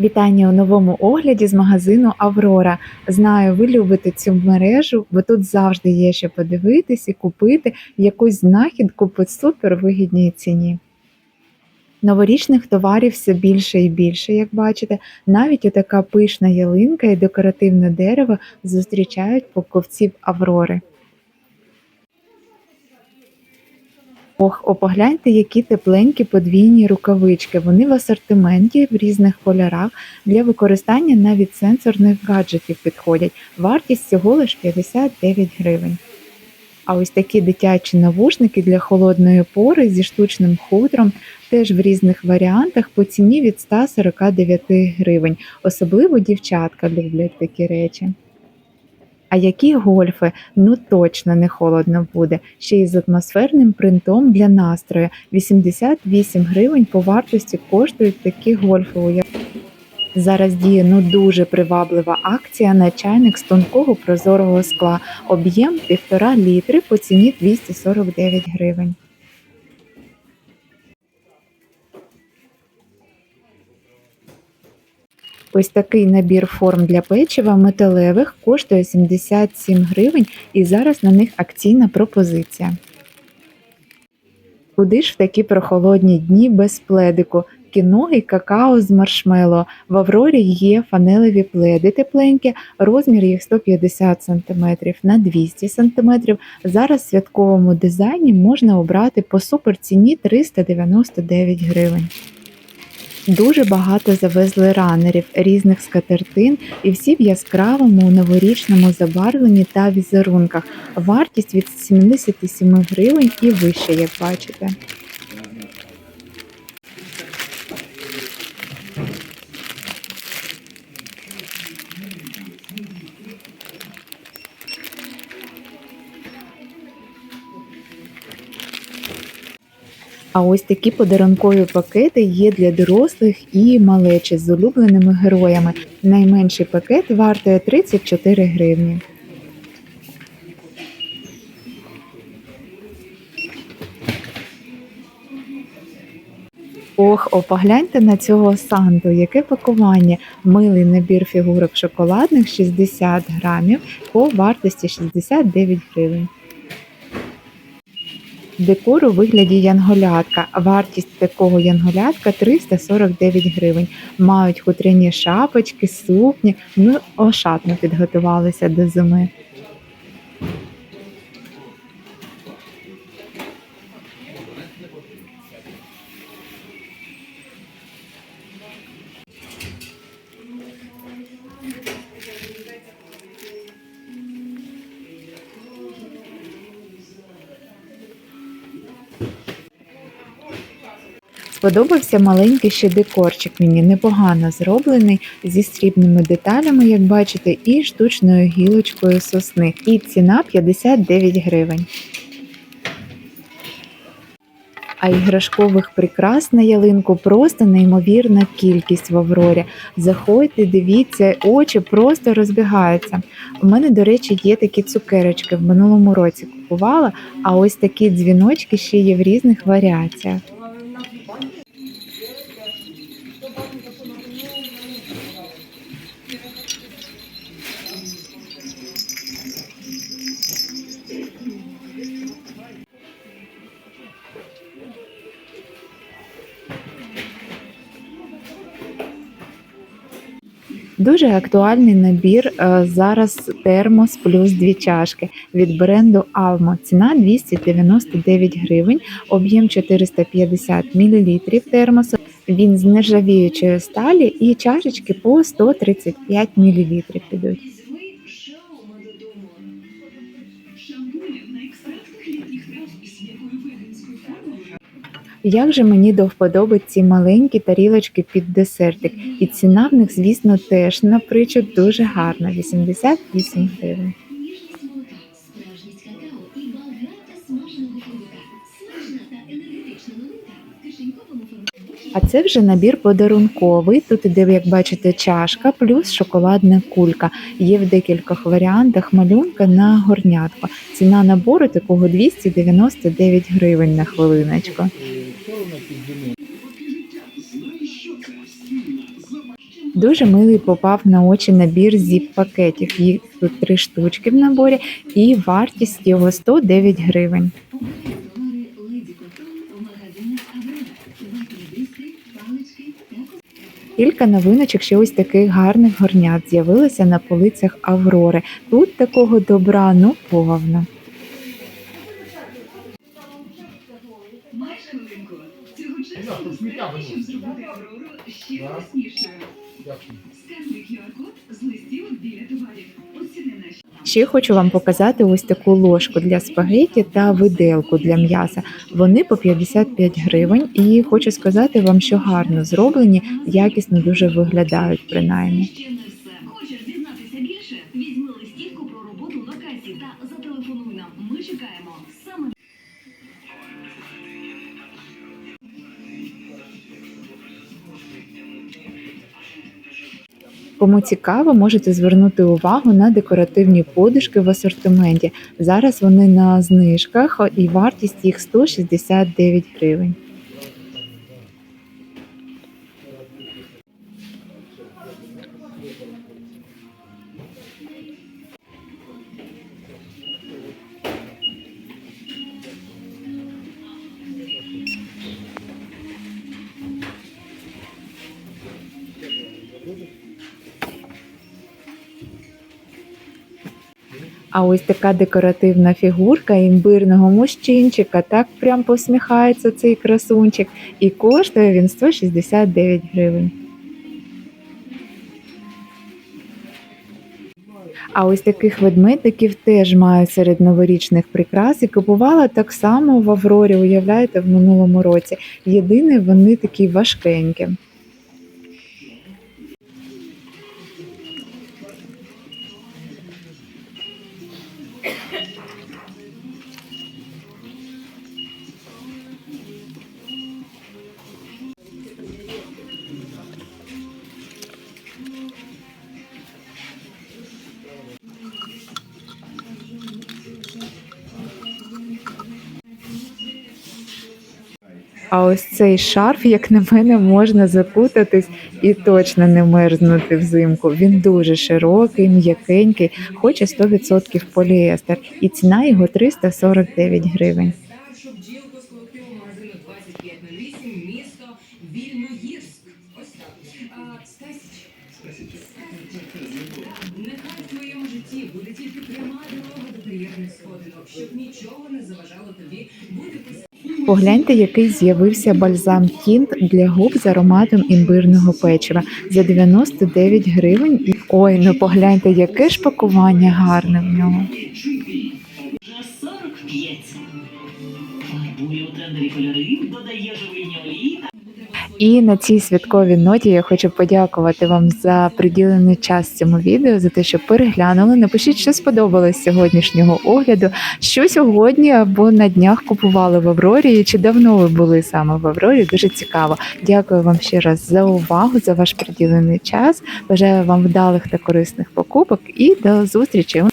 Вітання у новому огляді з магазину Аврора. Знаю, ви любите цю мережу, бо тут завжди є що подивитись і купити якусь знахідку по супервигідній ціні. Новорічних товарів все більше і більше, як бачите. Навіть отака пишна ялинка і декоративне дерево зустрічають покупців Аврори. Ох, о, погляньте, які тепленькі подвійні рукавички. Вони в асортименті в різних кольорах для використання навіть сенсорних гаджетів підходять. Вартість всього лиш 59 гривень. А ось такі дитячі навушники для холодної пори зі штучним хутром теж в різних варіантах по ціні від 149 гривень. Особливо дівчатка люблять такі речі. А які гольфи? Ну точно не холодно буде. Ще й з атмосферним принтом для настрою. 88 гривень по вартості коштують такі гольфи. Зараз діє ну дуже приваблива акція на чайник з тонкого прозорого скла. Об'єм 1,5 літри по ціні 249 гривень. Ось такий набір форм для печива металевих коштує 77 гривень і зараз на них акційна пропозиція. Куди ж в такі прохолодні дні без пледику? Кіногий какао з маршмело. В Аврорі є фанелеві пледи тепленькі, розмір їх 150 см на 200 см. Зараз в святковому дизайні можна обрати по суперціні 399 гривень. Дуже багато завезли ранерів різних скатертин, і всі в яскравому новорічному забарвленні та візерунках. Вартість від 77 гривень і вище, як бачите. А ось такі подарункові пакети є для дорослих і малечі з улюбленими героями. Найменший пакет вартує 34 гривні. Ох, о, погляньте на цього Санту, яке пакування. Милий набір фігурок шоколадних 60 грамів по вартості 69 гривень. Декор у вигляді янголятка. Вартість такого янголятка 349 гривень. Мають хутряні шапочки, сукні. Ми ошатно підготувалися до зими. Сподобався маленький ще декорчик мені, непогано зроблений, зі срібними деталями, як бачите, і штучною гілочкою сосни. І ціна 59 гривень. А іграшкових прикрас на ялинку просто неймовірна кількість в Аврорі. Заходьте, дивіться, очі просто розбігаються. У мене, до речі, є такі цукерочки в минулому році купувала, а ось такі дзвіночки ще є в різних варіаціях. Дуже актуальний набір е, зараз термос плюс дві чашки від бренду Almo. Ціна 299 гривень, об'єм 450 мл термосу. Він з нержавіючої сталі і чашечки по 135 мл підуть. Як же мені до вподоби ці маленькі тарілочки під десертик, і ціна в них, звісно, теж на причу дуже гарна 88 гривень. А це вже набір подарунковий. Тут іде, як бачите, чашка плюс шоколадна кулька. Є в декількох варіантах малюнка на горнятко. Ціна набору такого 299 гривень на хвилиночку. Дуже милий попав на очі набір зіп-пакетів. Їх тут три штучки в наборі, і вартість його 109 гривень. Кілька новиночок ще ось таких гарних горнят з'явилося на полицях Аврори. Тут такого добра ну повно. Сміття виносить. Дякую. Скажи QR-код з листівок біля товарів. Оціни наші. Ще хочу вам показати ось таку ложку для спагеті та виделку для м'яса. Вони по 55 гривень, і хочу сказати вам, що гарно зроблені, якісно дуже виглядають принаймні. Кому цікаво, можете звернути увагу на декоративні подушки в асортименті. Зараз вони на знижках і вартість їх 169 гривень. А ось така декоративна фігурка імбирного мужчинчика, так прям посміхається цей красунчик, і коштує він 169 гривень. А ось таких ведмедиків теж мають серед новорічних прикрас і купувала так само в Аврорі, уявляєте, в минулому році. Єдине, вони такі важкенькі. А ось цей шарф, як на мене, можна закутатись і точно не мерзнути взимку. Він дуже широкий, м'якенький, хоче 100% поліестер, і ціна його 349 гривень. Старшу бджілку з колективу магазину 2508, місто Вільногірськ. Ось так. А, Нехай в твоєму житті буде тільки пряма дорога до кар'єрних сходинок, щоб нічого не заважало тобі бути. Погляньте, який з'явився бальзам тінт для губ з ароматом імбирного печива за 99 гривень. І ой, ну погляньте, яке ж пакування гарне в нього. Вже 45. Фарбує у трендові кольори, додає живильні олії І на цій святковій ноті я хочу подякувати вам за приділений час цьому відео, за те, що переглянули. Напишіть, що сподобалось сьогоднішнього огляду, що сьогодні або на днях купували в Аврорі, і чи давно ви були саме в Аврорі. Дуже цікаво. Дякую вам ще раз за увагу, за ваш приділений час. Бажаю вам вдалих та корисних покупок і до зустрічі.